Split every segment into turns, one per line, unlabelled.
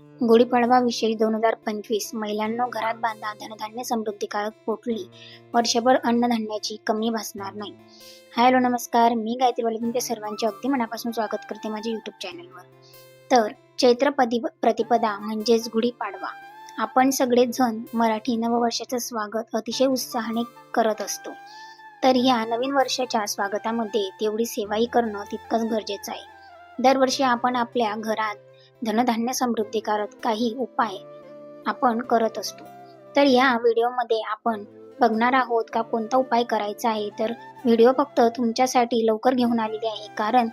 गुढीपाडवाविषयी दोन हजार पंचवीस महिलांनो घरात बांधा धनधान्य काळात पोटली. वर्षभर अन्नधान्याची कमी भासणार नाही. हॅलो नमस्कार. मी गायत्री वाले तुमच्या सर्वांचे अगदी मनापासून स्वागत करते माझ्या युट्यूब चॅनलवर तर चैत्र पदी प्रतिपदा म्हणजेच गुढीपाडवा. आपण सगळेजण मराठी नववर्षाचं स्वागत अतिशय उत्साहाने करत असतो. तर या नवीन वर्षाच्या स्वागतामध्ये तेवढी सेवाही करणं तितकंच गरजेचं आहे. दरवर्षी आपण आपल्या घरात धनधान्य समृद्धिकारक काही उपाय आपण करत असतो. तर या व्हिडिओमध्ये आपण बघणार आहोत का कोणता उपाय करायचा आहे? तर व्हिडिओ फक्त तुमच्यासाठी लवकर घेऊन आलेली आहे. कारण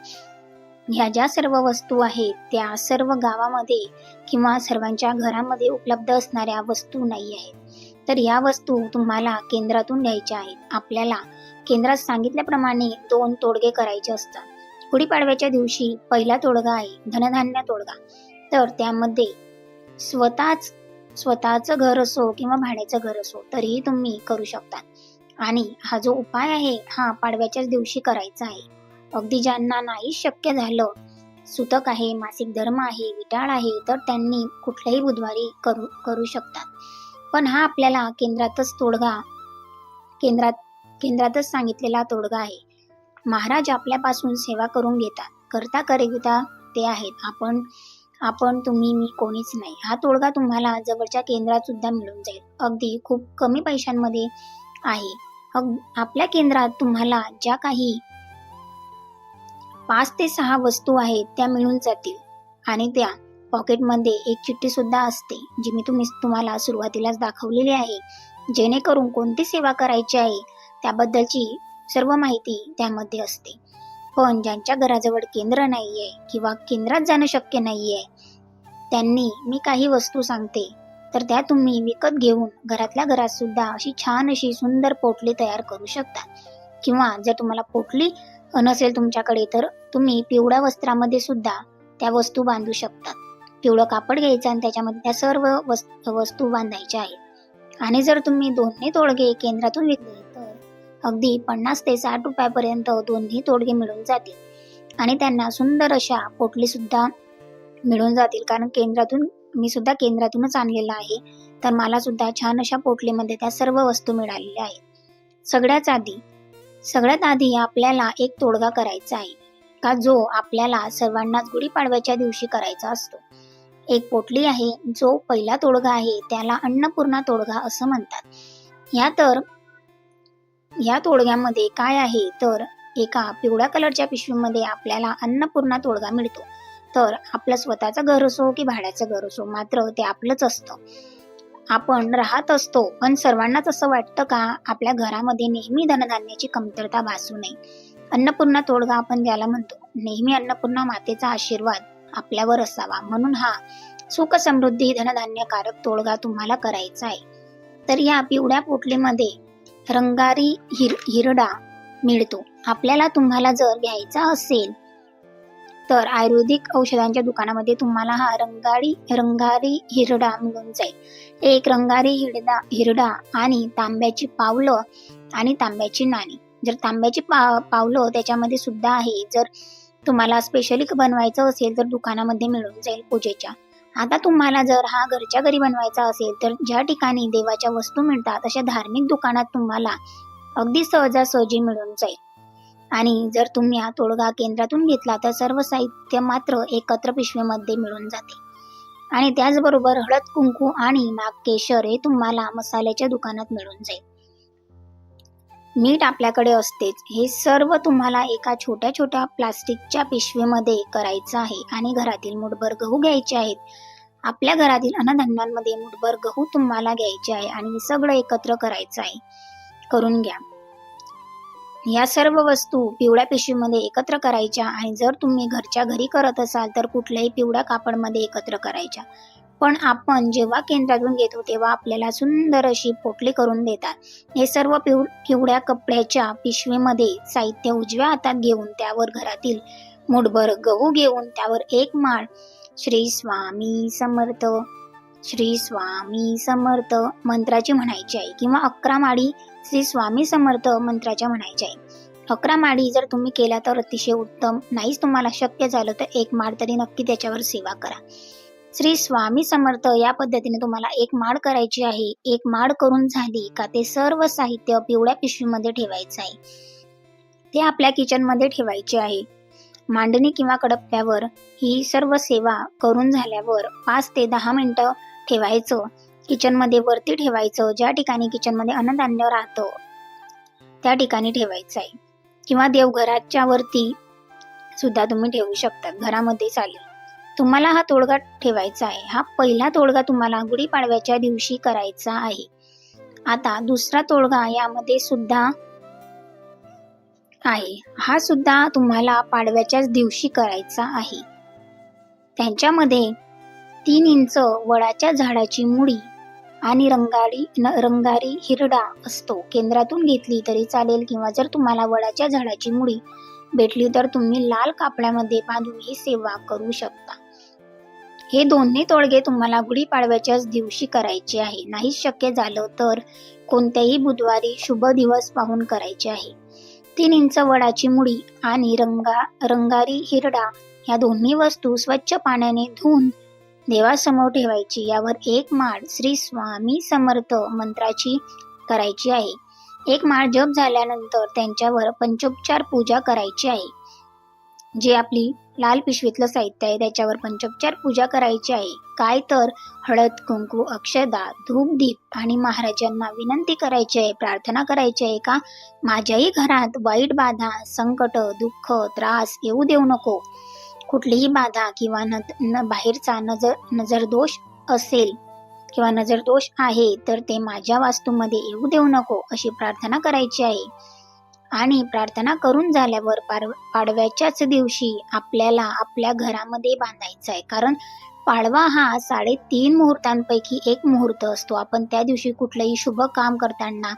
ह्या ज्या सर्व वस्तू आहेत त्या सर्व गावामध्ये किंवा सर्वांच्या घरामध्ये उपलब्ध असणाऱ्या वस्तू नाही आहेत. तर या वस्तू तुम्हाला केंद्रातून घ्यायच्या आहेत. आपल्याला केंद्रात सांगितल्याप्रमाणे दोन तोडगे करायचे असतात. गुढीपाडव्याच्या दिवशी पहिला तोडगा आहे धनधान्य तोडगा. तर त्यामध्ये स्वतःच स्वतःचं घर असो किंवा भाड्याचं घर असो तरीही तुम्ही करू शकता. आणि हा जो उपाय आहे हा पाडव्याच्याच दिवशी करायचा आहे. अगदी ज्यांना नाही शक्य झालं सुतक आहे मासिक धर्म आहे विटाळ आहे तर त्यांनी कुठल्याही बुधवारी करू करू शकतात. पण हा आपल्याला केंद्रातच तोडगा केंद्रात केंद्रातच सांगितलेला तोडगा आहे. महाराज आपल्यापासून सेवा करून घेतात. करता करिता ते आहेत. आपण आपण तुम्ही मी कोणीच नाही. हा तोडगा तुम्हाला जवळच्या केंद्रात सुद्धा मिळून जाईल. अगदी खूप कमी पैशांमध्ये आहे. अग आपल्या केंद्रात तुम्हाला ज्या काही पाच ते सहा वस्तू आहेत त्या मिळून जातील. आणि त्या पॉकेटमध्ये एक चिठ्ठी सुद्धा असते जी मी तुम्ही तुम्हाला सुरुवातीलाच दाखवलेली आहे. जेणेकरून कोणती सेवा करायची आहे त्याबद्दलची सर्व माहिती त्यामध्ये असते. पण ज्यांच्या घराजवळ केंद्र नाहीये किंवा केंद्रात जाणं शक्य नाही आहे त्यांनी मी काही वस्तू सांगते तर त्या तुम्ही विकत घेऊन घरातल्या घरात सुद्धा अशी छान अशी सुंदर पोटली तयार करू शकता. किंवा जर तुम्हाला पोटली नसेल तुमच्याकडे तर तुम्ही पिवळ्या वस्त्रामध्ये सुद्धा त्या वस्तू बांधू शकतात पिवळं कापड घ्यायचं आणि त्याच्यामध्ये त्या सर्व वस्तू बांधायच्या आहेत. आणि जर तुम्ही दोन्ही तोडगे केंद्रातून विकले अगदी पन्नास ते साठ रुपयापर्यंत दोन्ही तोडगे मिळून जातील. आणि त्यांना सुंदर अशा पोटली सुद्धा मिळून जातील. कारण केंद्रातून मी सुद्धा केंद्रातूनच आणलेला आहे. तर मला सुद्धा छान अशा पोटलीमध्ये त्या सर्व वस्तू मिळालेल्या आहेत. सगळ्यात आधी सगळ्यात आधी आपल्याला एक तोडगा करायचा आहे. का जो आपल्याला सर्वांनाच गुढीपाडव्याच्या दिवशी करायचा असतो. एक पोटली आहे जो पहिला तोडगा आहे त्याला अन्नपूर्णा तोडगा असं म्हणतात. या तर या तोडग्यामध्ये काय आहे? तर एका पिवळ्या कलरच्या पिशवीमध्ये आपल्याला अन्नपूर्णा तोडगा मिळतो. तर आपलं स्वतःचं घर असो की भाड्याचं घर असो मात्र ते आपलंच असतं. आपण राहत असतो पण सर्वांनाच असं वाटतं का आपल्या घरामध्ये नेहमी धनधान्याची कमतरता भासू नये? अन्नपूर्णा तोडगा आपण ज्याला म्हणतो नेहमी अन्नपूर्णा मातेचा आशीर्वाद आपल्यावर असावा. म्हणून हा सुख समृद्धी धनधान्यकारक तोडगा तुम्हाला करायचा आहे. तर या पिवळ्या पोटलीमध्ये रंगारी हिर हिरडा मिळतो. आपल्याला तुम्हाला जर घ्यायचा असेल तर आयुर्वेदिक औषधांच्या दुकानामध्ये तुम्हाला हा रंगारी रंगारी हिरडा मिळून जाईल. एक रंगारी हिरडा हिरडा आणि तांब्याची पावलं आणि तांब्याची नाणी. जर तांब्याची पा पावलं त्याच्यामध्ये सुद्धा आहे जर तुम्हाला स्पेशली बनवायचं असेल तर दुकानामध्ये मिळून जाईल पूजेच्या. आता तुम्हाला जर हा घरच्या घरी बनवायचा असेल तर ज्या ठिकाणी देवाच्या वस्तू मिळतात अशा धार्मिक दुकानात तुम्हाला अगदी सहजासहजी मिळून जाईल. आणि जर तुम्ही हा तोडगा केंद्रातून घेतला तर सर्व साहित्य मात्र एकत्र पिशवीमध्ये मिळून जाते. आणि त्याचबरोबर हळद कुंकू आणि नागकेशर हे तुम्हाला मसाल्याच्या दुकानात मिळून जाईल. मीठ आपल्याकडे असतेच. हे सर्व तुम्हाला एका छोट्या छोट्या प्लास्टिकच्या पिशवीमध्ये करायचं आहे आणि घरातील मुठभर गहू घ्यायचे आहेत. आपल्या घरातील अन्नधान्यांमध्ये मुठभर गहू तुम्हाला घ्यायचे आहे आणि सगळं एकत्र करायचं आहे. करून घ्या. या सर्व वस्तू पिवळ्या पिशवीमध्ये एकत्र करायच्या आणि जर तुम्ही घरच्या घरी करत असाल तर कुठल्याही पिवळ्या कापडमध्ये एकत्र करायच्या. पण आपण जेव्हा केंद्रातून घेतो तेव्हा आपल्याला सुंदर अशी पोटली करून देतात. हे सर्व पिव पिवळ्या कपड्याच्या पिशवीमध्ये साहित्य उजव्या हातात घेऊन त्यावर घरातील मुठभर गहू घेऊन त्यावर एक माळ श्री स्वामी समर्थ श्री स्वामी समर्थ मंत्राची म्हणायची आहे किंवा अकरा माळी श्री स्वामी समर्थ मंत्राच्या म्हणायच्या आहे अकरा माळी जर तुम्ही केल्या तर अतिशय उत्तम. नाहीच तुम्हाला शक्य झालं तर एक माळ तरी नक्की त्याच्यावर सेवा करा. श्री स्वामी समर्थ या पद्धतीने तुम्हाला एक माळ करायची आहे. एक माळ करून झाली का ते सर्व साहित्य पिवळ्या पिशवीमध्ये ठेवायचं आहे. ते आपल्या किचनमध्ये ठेवायचे आहे. मांडणी किंवा कडप्प्यावर ही सर्व सेवा करून झाल्यावर पाच ते दहा मिनटं ठेवायचं. किचनमध्ये वरती ठेवायचं. ज्या ठिकाणी किचनमध्ये अन्नधान्य राहतं त्या ठिकाणी ठेवायचं आहे. किंवा देवघराच्या वरती सुद्धा तुम्ही ठेवू शकता. घरामध्ये चालेल. तुम्हाला हा तोडगा ठेवायचा आहे. हा पहिला तोडगा तुम्हाला गुढीपाडव्याच्या दिवशी करायचा आहे. आता दुसरा तोडगा यामध्ये सुद्धा आहे. हा सुद्धा तुम्हाला पाडव्याच्याच दिवशी करायचा आहे. त्यांच्यामध्ये तीन इंच वडाच्या झाडाची मुळी आणि रंगारी न- रंगारी हिरडा असतो. केंद्रातून घेतली तरी चालेल किंवा जर तुम्हाला वडाच्या झाडाची मुळी भेटली तर तुम्ही लाल कापड्यामध्ये बांधून ही सेवा करू शकता. हे दोन्ही तोडगे तुम्हाला गुढीपाडव्याच्याच दिवशी करायचे आहे. नाही शक्य झालं तर कोणत्याही बुधवारी शुभ दिवस पाहून करायचे आहे. तीन इंच वडाची मुळी आणि रंगा रंगारी हिरडा या दोन्ही वस्तू स्वच्छ पाण्याने धुवून देवासमोर ठेवायची. यावर एक माळ श्री स्वामी समर्थ मंत्राची करायची आहे. एक माळ जप झाल्यानंतर त्यांच्यावर पंचोपचार पूजा करायची आहे. जे आपली लाल पिशवीतलं साहित्य आहे त्याच्यावर पंचोपचार पूजा करायची आहे. काय तर? हळद कुंकू अक्षदा धूप दीप आणि महाराजांना विनंती करायची आहे प्रार्थना करायची आहे का? माझ्याही घरात वाईट बाधा संकट दुःख त्रास येऊ देऊ नको. कुठलीही बाधा किंवा न, न बाहेरचा नजर नजरदोष असेल किंवा नजरदोष आहे तर ते माझ्या वास्तूमध्ये येऊ देऊ नको अशी प्रार्थना करायची आहे. आणि प्रार्थना करून झाल्यावर पार पाडव्याच्याच दिवशी आपल्याला आपल्या घरामध्ये बांधायचं आहे कारण पाडवा हा साडेतीन मुहूर्तांपैकी एक मुहूर्त असतो. आपण त्या दिवशी कुठलंही शुभ काम करताना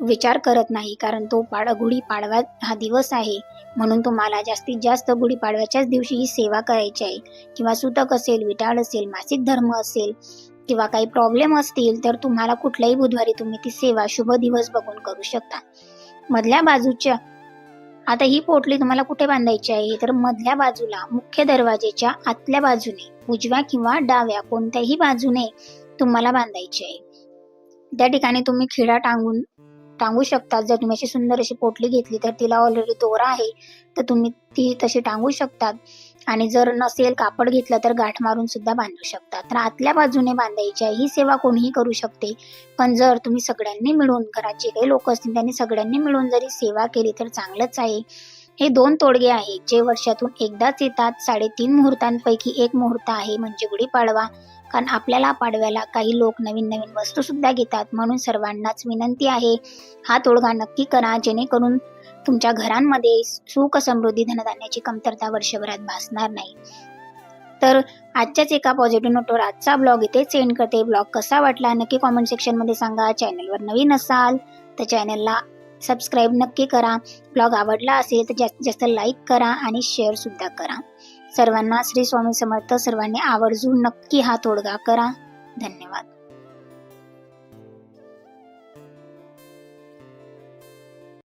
विचार करत नाही. कारण तो पाड गुढी पाडवा हा दिवस आहे. म्हणून तुम्हाला जास्तीत जास्त गुढीपाडव्याच्याच दिवशी ही सेवा करायची आहे. किंवा सुतक असेल विटाळ असेल मासिक धर्म असेल किंवा काही प्रॉब्लेम असतील तर तुम्हाला कुठल्याही बुधवारी तुम्ही ती सेवा शुभ दिवस बघून करू शकता. मधल्या बाजूच्या आता ही पोटली तुम्हाला कुठे बांधायची आहे? तर मधल्या बाजूला मुख्य दरवाजेच्या आतल्या बाजूने उजव्या किंवा डाव्या कोणत्याही बाजूने तुम्हाला बांधायची आहे. त्या ठिकाणी तुम्ही खिडा टांगून टांगू शकता. जर तुम्ही अशी सुंदर अशी पोटली घेतली तर तिला ऑलरेडी दोरा आहे तर तुम्ही ती तशी टांगू शकतात आणि जर नसेल कापड घेतलं तर गाठ मारून सुद्धा बांधू शकता. तर आतल्या बाजूने बांधायची आहे. ही सेवा कोणीही करू शकते. पण जर तुम्ही सगळ्यांनी मिळून घरात जे काही लोक असतील त्यांनी सगळ्यांनी मिळून जरी सेवा केली तर चांगलंच आहे. हे दोन तोडगे आहेत. जे वर्षातून एकदाच येतात. साडेतीन मुहूर्तांपैकी एक मुहूर्त आहे. म्हणजे गुढीपाडवा. कारण आपल्याला पाडव्याला काही लोक नवीन नवीन वस्तू सुद्धा घेतात. म्हणून सर्वांनाच विनंती आहे हा तोडगा नक्की करा जेणेकरून तुमच्या घरांमध्ये सुख समृद्धी धनधान्याची कमतरता वर्षभरात भासणार नाही. तर आजच्याच एका पॉझिटिव्ह नोटवर आजचा ब्लॉग इथे सेंड करते. ब्लॉग कसा वाटला नक्की कॉमेंट सेक्शनमध्ये सांगा. चॅनलवर नवीन असाल तर चॅनलला सबस्क्राईब नक्की करा. ब्लॉग आवडला असेल तर जास्तीत जास्त लाईक करा आणि शेअरसुद्धा करा. सर्वांना श्री स्वामी समर्थ सर्वांनी आवर्जून नक्की हा तोडगा करा. धन्यवाद.